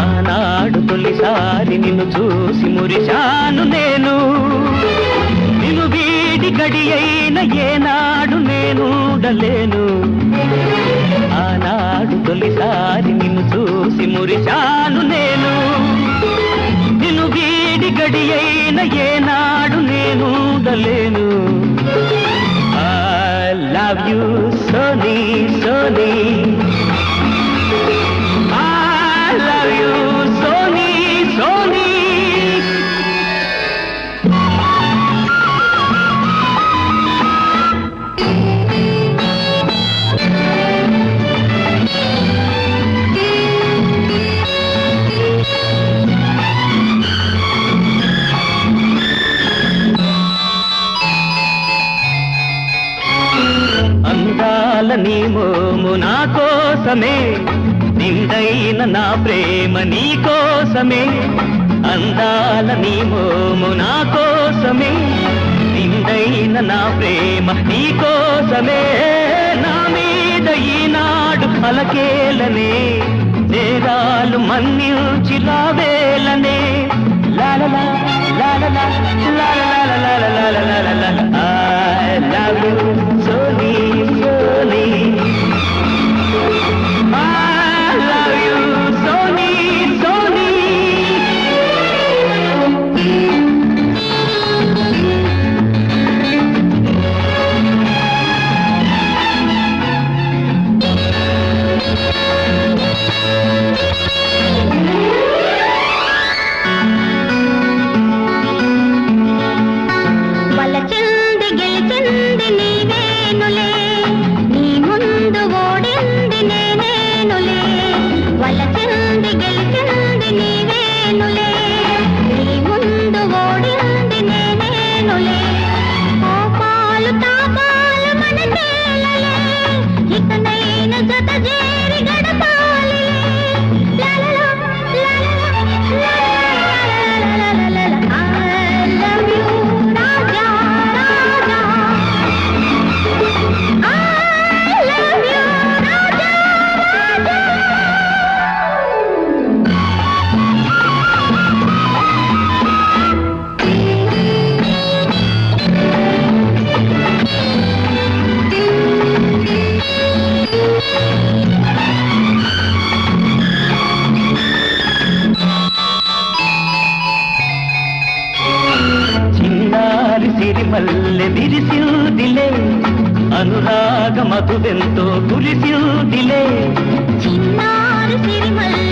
ఆనాడు తొలిసారి నిన్ను చూసి మురిశాను నేను. నిన్ను వీడి గడి అయిన ఏనాడు నేను ఉండలేను. ఆనాడు తొలిసారి నిన్ను చూసి మురిశాను గడి ఏనాడు నేను ఉండలేను. I love you Soni Soni కోసమే నిందైన నా ప్రేమ నీ కోసమే అందాల నీ మోము నా కోసమే నిందైన నా ప్రేమ నీ కోసమే. నా మీద ఈనాడు అలకేలనే నేరాలు మన్నించి వేలనే. లాలలా లాలలా లాలలా గెలిచింది నీవే. అనురాగ మధువెంతో కురిసిల్దిలే చిన్నారి సిరిమల్లె